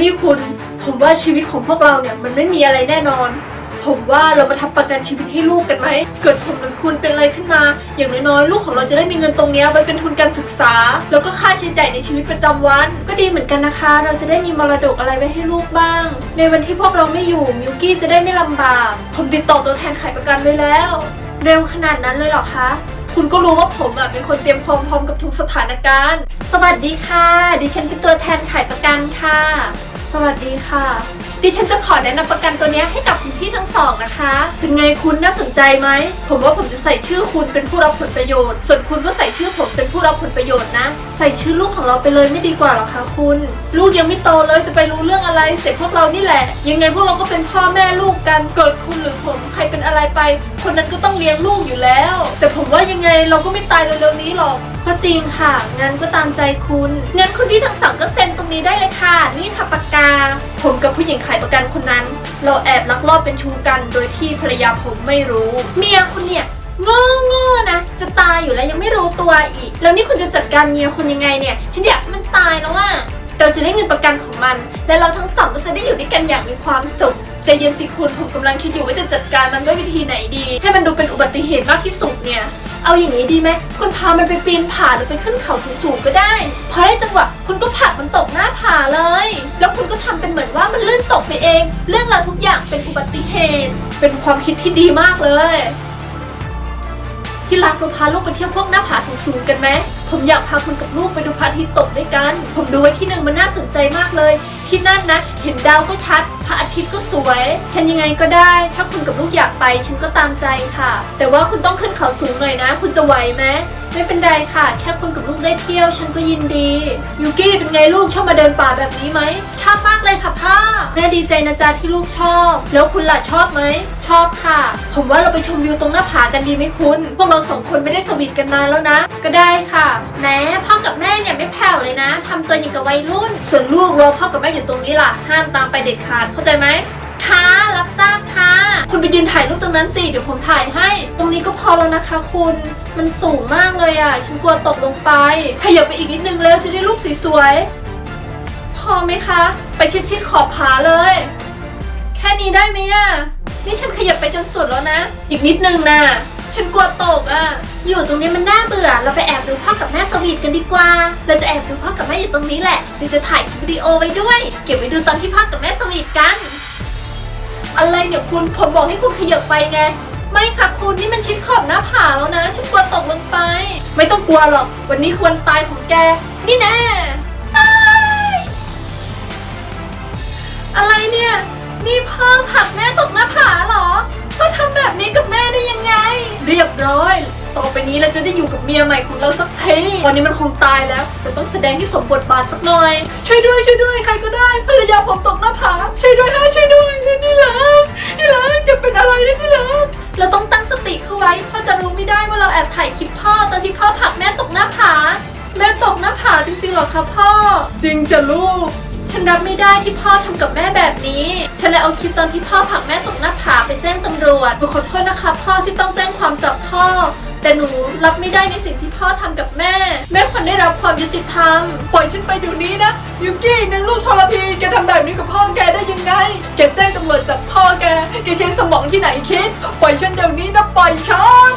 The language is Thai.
นี่คุณผมว่าชีวิตของพวกเราเนี่ยมันไม่มีอะไรแน่นอน ผมว่าเรามาทำประกันชีวิตให้ลูกกันไหม เกิดผมหรือคุณเป็นอะไรขึ้นมา อย่างน้อยๆลูกของเราจะได้มีเงินตรงเนี้ยไว้เป็นทุนการศึกษา แล้วก็ค่าใช้จ่ายในชีวิตประจำวัน ก็ดีเหมือนกันนะคะ เราจะได้มีมรดกอะไรไว้ให้ลูกบ้าง ในวันที่พวกเราไม่อยู่มิวกี้จะได้ไม่ลำบาก ผมติดต่อตัวแทนขายประกันไว้แล้ว เร็วขนาดนั้นเลยเหรอคะ คุณก็รู้ว่าผมอะเป็นคนเตรียมความพร้อมกับทุกสถานการณ์ สวัสดีค่ะ ดิฉันเป็นตัวแทนขายประกันค่ะ สวัสดีค่ะ ดิฉันจะขอแนะนำประกันตัวเนี้ยให้กับคุณพี่ทั้งสองนะคะ เป็นไงคุณน่าสนใจไหม ผมว่าผมจะใส่ชื่อคุณเป็นผู้รับผลประโยชน์ ส่วนคุณก็ใส่ชื่อผมเป็นผู้รับผลประโยชน์นะ ใส่ชื่อลูกของเราไปเลยไม่ดีกว่าหรอคะคุณ ลูกยังไม่โตเลยจะไปรู้เรื่องอะไรเสร็จพวกเรานี่แหละ ยังไงพวกเราก็เป็นพ่อแม่ลูกกัน เกิดคุณหรือผมใครเป็นอะไรไป คนนั้นก็ต้องเลี้ยงลูกอยู่แล้ว แต่ผมว่ายังไงเราก็ไม่ตายเร็วๆนี้หรอก ก็จริงค่ะ งั้นก็ตามใจคุณ งั้นคุณพี่ทั้งสองก็เซ็นตรงนี้ได้เลยค่ะ นี่ค่ะปากกา ผมกับผู้หญิงขายประกันคนนั้น เราแอบลักลอบเป็นชู้กัน โดยที่ภรรยาผมไม่รู้ เมียคุณเนี่ยโง่โง่ๆนะ จะตายอยู่แล้วยังไม่รู้ตัวอีก แล้วนี่คุณจะจัดการเมียคุณยังไงเนี่ย ฉันอยากให้มันตายแล้วอะเราจะได้เงินประกันของมัน และเราทั้งสองก็จะได้อยู่ด้วยกันอย่างมีความสุขใจเย็นสิคุณผมกำลังคิดอยู่ว่าจะจัดการมันด้วยวิธีไหนดี ให้มันดูเป็นอุบัติเหตุมากที่สุดเนี่ย เอาอย่างนี้ดีไหมคุณพามันไปปีนผาหรือไปขึ้นเขาสูงๆก็ได้พอได้จังหวะคุณก็ผลักมันตกหน้าผาเลย แล้วคุณก็ทำเป็นเหมือนว่ามันลื่นตกไปเอง เรื่องราวทุกอย่างเป็นอุบัติเหตุ เป็นความคิดที่ดีมากเลยที่รักเราพาลูกไปเที่ยวพวกหน้าผาสูงๆกันไหมผมอยากพาคุณกับลูกไปดูพระอาทิตย์ตกด้วยกัน ผมดูไว้ที่หนึ่งมันน่าสนใจมากเลย ที่นั่นนะ เห็นดาวก็ชัด พระอาทิตย์ก็สวย ฉันยังไงก็ได้ ถ้าคุณกับลูกอยากไป ฉันก็ตามใจค่ะ แต่ว่าคุณต้องขึ้นเขาสูงหน่อยนะ คุณจะไหวไหม ไม่เป็นไรค่ะ แค่คุณกับลูกได้เที่ยว ฉันก็ยินดี ยูกี้เป็นไงลูกชอบมาเดินป่าแบบนี้ไหม ชอบมากเลยค่ะพ่อแม่ดีใจนะจ๊ะที่ลูกชอบ แล้วคุณล่ะชอบไหม ชอบค่ะ ผมว่าเราไปชมวิวตรงหน้าผากันดีไหมคุณ พวกเราสองคนไม่ได้สวีทกันนานแล้วนะ ก็ได้ค่ะ แม้พ่อกับแม่เนี่ยไม่แผ่วเลยนะทำตัวอย่างกับวัยรุ่น ส่วนลูกรอพ่อกับแม่อยู่ตรงนี้ล่ะ ห้ามตามไปเด็ดขาดเข้าใจไหมค่ะรับทราบ คุณไปยืนถ่ายรูปตรงนั้นสิเดี๋ยวผมถ่ายให้ ตรงนี้ก็พอแล้วนะคะ คุณ มันสูงมากเลยอะ ฉันกลัวตกลงไปขยับไปอีกนิดนึงแล้วจะได้รูปสวยๆพอไหมคะ ไปชิดๆขอบผาเลย แค่นี้ได้ไหมอะนี่ฉันขยับไปจนสุดแล้วนะ อีกนิดนึงนะฉันกลัวตกอะ อยู่ตรงนี้มันน่าเบื่อ เราไปแอบดูพ่อกับแม่สวีทกันดีกว่า เราจะแอบดูพ่อกับแม่อยู่ตรงนี้แหละเดี๋ยวจะถ่ายคลิปวิดีโอไว้ด้วย เก็บไว้ดูตอนที่พ่อกับแม่สวีทกัน อะไรเนี่ยคุณผมบอกให้คุณขยับไปไง ไม่ค่ะคุณนี่มันชิดขอบหน้าผาแล้วนะฉันกลัวตกลงไป ไม่ต้องกลัวหรอก วันนี้ควันตายของแก นี่แน่อะไรเนี่ย นี่พ่อผักแม่ตกหน้าผาเหรอพ่อทำแบบนี้กับแม่ได้ยังไง เรียบร้อย ต่อไปนี้เราจะได้อยู่กับเมียใหม่ของเราสักทีวันนี้มันคงตายแล้วเราต้องแสดงที่สมบทบาทสักหน่อย ช่วยด้วยช่วยด้วยใครก็ได้ภรรยาผมตกหน้าผาช่วยด้วยฮะช่วยด้วยนี่เลิฟ อะไรนะนี่เลิฟเราต้องตั้งสติเข้าไว้พ่อจะรู้ไม่ได้ว่าเราแอบถ่ายคลิปพ่อตอนที่พ่อผลักแม่ตกหน้าผา แม่ตกหน้าผาจริงๆเหรอคะพ่อ จริงจ้ะลูก ฉันรับไม่ได้ที่พ่อทำกับแม่แบบนี้ ฉันเลยเอาคลิปตอนที่พ่อผลักแม่ตกหน้าผาไปแจ้งตำรวจหนูขอโทษนะคะ พ่อที่ต้องแจ้งความจับพ่อ แต่หนูรับไม่ได้ในสิ่งที่พ่อทำกับแม่ แม่ควรได้รับความยุติธรรม ปล่อยฉันไปเดี๋ยวนี้นะยูกี้นางลูกทรพีแกทำแบบนี้กับพ่อแกได้ยังไง แกแจ้งตำรวจจับพ่อแก แกใช้สมองที่ไหนคิด ปล่อยฉันเดี๋ยวนี้นะปล่อยฉัน